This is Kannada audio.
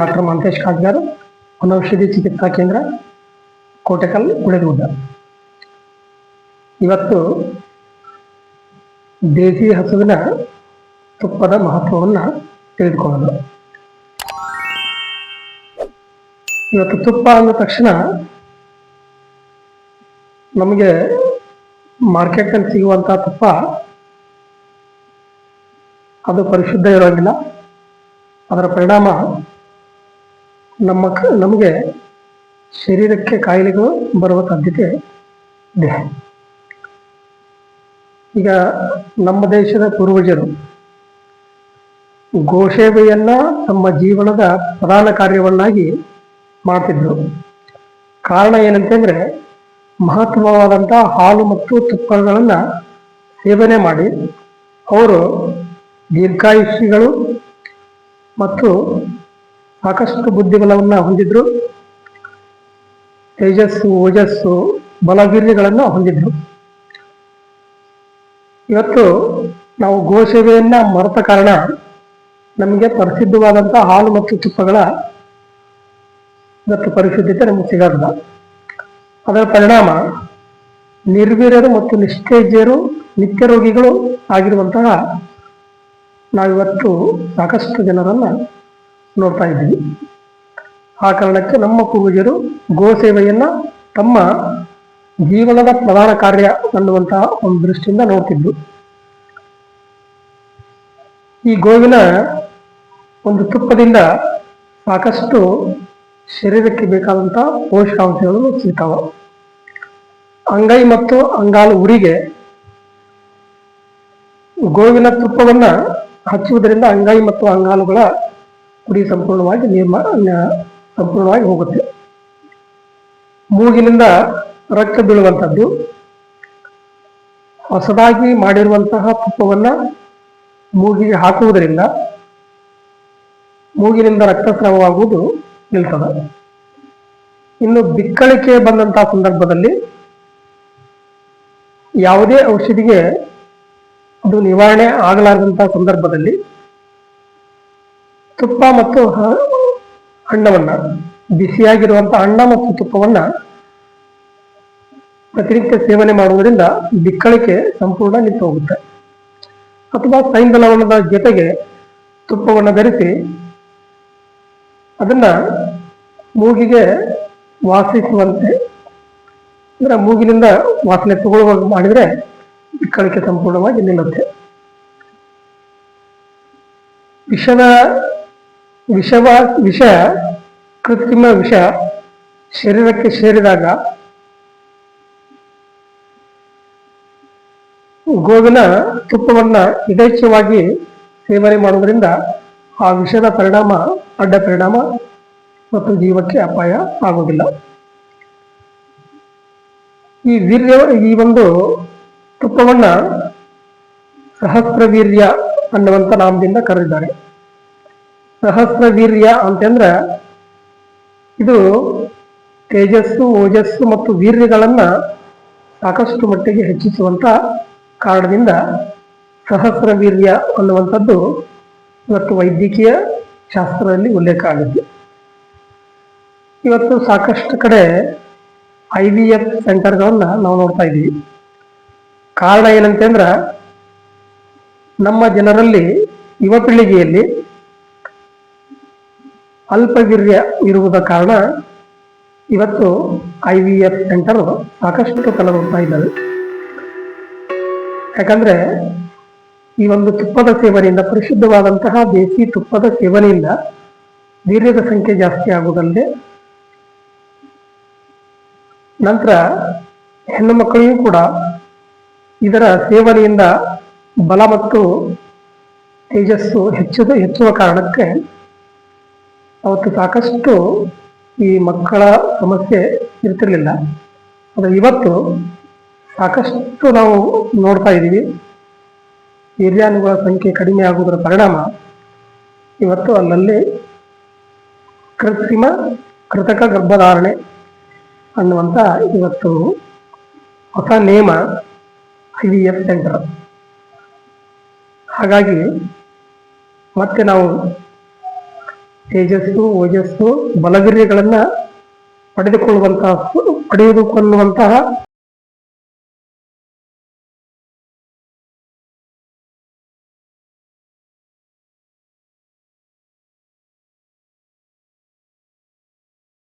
ಡಾಕ್ಟರ್ ಮಹಂತೇಶ್ ಕಾಟ್ಗಾರ್ ವನೌಷಧಿ ಚಿಕಿತ್ಸಾ ಕೇಂದ್ರ, ಕೋಟೆಕಲ್, ಉಳಿದುಗುಡ್ಡ. ಇವತ್ತು ದೇಸಿ ಹಸುವಿನ ತುಪ್ಪದ ಮಹತ್ವವನ್ನು ತಿಳಿದುಕೊಳ್ಳೋದು. ಇವತ್ತು ತುಪ್ಪ ಅಂದ ತಕ್ಷಣ ನಮಗೆ ಮಾರ್ಕೆಟ್ನಲ್ಲಿ ಸಿಗುವಂಥ ತುಪ್ಪ ಅದು ಪರಿಶುದ್ಧ ಇರೋಂಗಿಲ್ಲ. ಅದರ ಪರಿಣಾಮ ನಮ್ಮ ನಮಗೆ ಶರೀರಕ್ಕೆ ಕಾಯಿಲೆಗಳು ಬರುವ ಸಾಧ್ಯತೆ ಇದೆ. ಈಗ ನಮ್ಮ ದೇಶದ ಪೂರ್ವಜರು ಗೋಸೇವೆಯನ್ನ ತಮ್ಮ ಜೀವನದ ಪ್ರಧಾನ ಕಾರ್ಯವನ್ನಾಗಿ ಮಾಡ್ತಿದ್ರು. ಕಾರಣ ಏನಂತಂದ್ರೆ ಮಹತ್ವವಾದಂಥ ಹಾಲು ಮತ್ತು ತುಪ್ಪಗಳನ್ನು ಸೇವನೆ ಮಾಡಿ ಅವರು ದೀರ್ಘಾಯುಷಿಗಳು ಮತ್ತು ಸಾಕಷ್ಟು ಬುದ್ಧಿಬಲವನ್ನು ಹೊಂದಿದ್ರು. ತೇಜಸ್ಸು, ಓಜಸ್ಸು, ಬಲವೀರ್ಯಗಳನ್ನು ಹೊಂದಿದ್ರು. ಇವತ್ತು ನಾವು ಗೋಸೇವೆಯನ್ನ ಮರೆತ ಕಾರಣ ನಮಗೆ ಪ್ರಸಿದ್ಧವಾದಂತಹ ಹಾಲು ಮತ್ತು ತುಪ್ಪಗಳ ಇವತ್ತು ಪರಿಶುದ್ಧತೆ ನಮಗೆ ಸಿಗೋದಿಲ್ಲ. ಅದರ ಪರಿಣಾಮ ನಿರ್ವೀರ್ಯರು ಮತ್ತು ನಿಸ್ತೇಜ್ಯರು ನಿತ್ಯ ರೋಗಿಗಳು ಆಗಿರುವಂತಹ ನಾವಿವತ್ತು ಸಾಕಷ್ಟು ಜನರನ್ನ ನೋಡ್ತಾ ಇದ್ದೀವಿ. ಆ ಕಾರಣಕ್ಕೆ ನಮ್ಮ ಪೂರ್ವಜರು ಗೋ ಸೇವೆಯನ್ನ ತಮ್ಮ ಜೀವನದ ಪ್ರಧಾನ ಕಾರ್ಯ ಅನ್ನುವಂತಹ ಒಂದು ದೃಷ್ಟಿಯಿಂದ ನೋಡ್ತಿದ್ರು. ಈ ಗೋವಿನ ಒಂದು ತುಪ್ಪದಿಂದ ಸಾಕಷ್ಟು ಶರೀರಕ್ಕೆ ಬೇಕಾದಂಥ ಪೋಷಕಾಂಶಗಳು ಸಿಗ್ತಾವ. ಅಂಗೈ ಮತ್ತು ಅಂಗಾಲು ಉರಿಗೆ ಗೋವಿನ ತುಪ್ಪವನ್ನ ಹಚ್ಚುವುದರಿಂದ ಅಂಗೈ ಮತ್ತು ಅಂಗಾಲುಗಳ ಉರಿ ಸಂಪೂರ್ಣವಾಗಿ ನಿರ್ಮ ಸಂಪೂರ್ಣವಾಗಿ ಹೋಗುತ್ತೆ. ಮೂಗಿನಿಂದ ರಕ್ತ ಬೀಳುವಂಥದ್ದು. ಹೊಸದಾಗಿ ಮಾಡಿರುವಂತಹ ತುಪ್ಪವನ್ನ ಮೂಗಿಗೆ ಹಾಕುವುದರಿಂದ ಮೂಗಿನಿಂದ ರಕ್ತಸ್ರಾವವಾಗುವುದು ನಿಲ್ತದೆ. ಇನ್ನು ಬಿಕ್ಕಳಿಕೆ ಬಂದಂತಹ ಸಂದರ್ಭದಲ್ಲಿ ಯಾವುದೇ ಔಷಧಿಗೆ ಅದು ನಿವಾರಣೆ ಆಗಲಾರದಂತಹ ಸಂದರ್ಭದಲ್ಲಿ ತುಪ್ಪ ಮತ್ತು ಅಣ್ಣವನ್ನ ಬಿಸಿಯಾಗಿರುವಂತಹ ಅಣ್ಣ ಮತ್ತು ತುಪ್ಪವನ್ನ ಪ್ರತಿನಿತ್ಯ ಸೇವನೆ ಮಾಡುವುದರಿಂದ ಬಿಕ್ಕಳಿಕೆ ಸಂಪೂರ್ಣ ನಿಂತು ಹೋಗುತ್ತೆ ಅಥವಾ ಸೈಂಧ ಲವಣದ ಜೊತೆಗೆ ತುಪ್ಪವನ್ನು ಧರಿಸಿ ಅದನ್ನ ಮೂಗಿಗೆ ವಾಸಿಸುವಂತೆ, ಅಂದ್ರೆ ಮೂಗಿನಿಂದ ವಾಸನೆ ತಗೊಳ್ಳುವ ಮಾಡಿದ್ರೆ ಬಿಕ್ಕಳಿಕೆ ಸಂಪೂರ್ಣವಾಗಿ ನಿಲ್ಲುತ್ತೆ. ವಿಷದ ವಿಷವ, ವಿಷ, ಕೃತ್ರಿಮ ವಿಷ ಶರೀರಕ್ಕೆ ಸೇರಿದಾಗ ಗೋವಿನ ತುಪ್ಪವನ್ನು ಯಥೇಚ್ಛವಾಗಿ ಸೇವನೆ ಮಾಡುವುದರಿಂದ ಆ ವಿಷದ ಪರಿಣಾಮ, ಅಡ್ಡ ಪರಿಣಾಮ ಮತ್ತು ಜೀವಕ್ಕೆ ಅಪಾಯ ಆಗುವುದಿಲ್ಲ. ಈ ವೀರ್ಯ, ಈ ಒಂದು ತುಪ್ಪವನ್ನು ಸಹಸ್ರ ವೀರ್ಯ ಅನ್ನುವಂತ ನಾಮದಿಂದ ಕರೆದಿದ್ದಾರೆ. ಸಹಸ್ರ ವೀರ್ಯ ಅಂತಂದ್ರೆ ಇದು ತೇಜಸ್ಸು, ಓಜಸ್ಸು ಮತ್ತು ವೀರ್ಯಗಳನ್ನು ಸಾಕಷ್ಟು ಮಟ್ಟಿಗೆ ಹೆಚ್ಚಿಸುವಂತ ಕಾರಣದಿಂದ ಸಹಸ್ರ ವೀರ್ಯ ಅನ್ನುವಂಥದ್ದು ಇವತ್ತು ವೈದ್ಯಕೀಯ ಶಾಸ್ತ್ರದಲ್ಲಿ ಉಲ್ಲೇಖ ಆಗಿದೆ ಇವತ್ತು ಸಾಕಷ್ಟು ಕಡೆ ಐ ವಿ ಎಫ್ ಸೆಂಟರ್ಗಳನ್ನ ನಾವು ನೋಡ್ತಾ ಇದ್ದೀವಿ. ಕಾರಣ ಏನಂತಂದ್ರೆ ನಮ್ಮ ಜನರಲ್ಲಿ ಯುವ ಪೀಳಿಗೆಯಲ್ಲಿ ಅಲ್ಪವೀರ್ಯ ಇರುವುದ ಕಾರಣ ಇವತ್ತು ಐ ವಿ ಎಫ್ ಸೆಂಟರ್ ಸಾಕಷ್ಟು ತಲೆದೋಡ್ತಾ ಇದ್ದಾವೆ. ಯಾಕಂದ್ರೆ ಈ ಒಂದು ತುಪ್ಪದ ಸೇವನೆಯಿಂದ, ಪರಿಶುದ್ಧವಾದಂತಹ ದೇಸಿ ತುಪ್ಪದ ಸೇವನೆಯಿಂದ ವೀರ್ಯದ ಸಂಖ್ಯೆ ಜಾಸ್ತಿ ಆಗುವುದಲ್ಲದೆ, ನಂತರ ಹೆಣ್ಣು ಮಕ್ಕಳಿಗೂ ಕೂಡ ಇದರ ಸೇವನೆಯಿಂದ ಬಲ ಮತ್ತು ತೇಜಸ್ಸು ಹೆಚ್ಚದ ಹೆಚ್ಚುವ ಕಾರಣಕ್ಕೆ ಅವತ್ತು ಸಾಕಷ್ಟು ಈ ಮಕ್ಕಳ ಸಮಸ್ಯೆ ಇರ್ತಿರ್ಲಿಲ್ಲ. ಆದರೆ ಇವತ್ತು ಸಾಕಷ್ಟು ನಾವು ನೋಡ್ತಾ ಇದ್ದೀವಿ. ವೀರ್ಯಾಣುಗಳ ಸಂಖ್ಯೆ ಕಡಿಮೆ ಆಗುವುದರ ಪರಿಣಾಮ ಇವತ್ತು ಅಲ್ಲಲ್ಲಿ ಕೃತ್ರಿಮ ಕೃತಕ ಗರ್ಭಧಾರಣೆ ಅನ್ನುವಂಥ ಇವತ್ತು ಹೊಸ ನೇಮ ಐ ವಿ ಎಫ್ ಸೆಂಟರ್. ಹಾಗಾಗಿ ಮತ್ತೆ ನಾವು ತೇಜಸ್ಸು ಓಜಸ್ಸು ಬಲಗಿರಿಗಳನ್ನ ಪಡೆದುಕೊಳ್ಳುವಂತಹ ಪಡೆದುಕೊಳ್ಳುವಂತಹ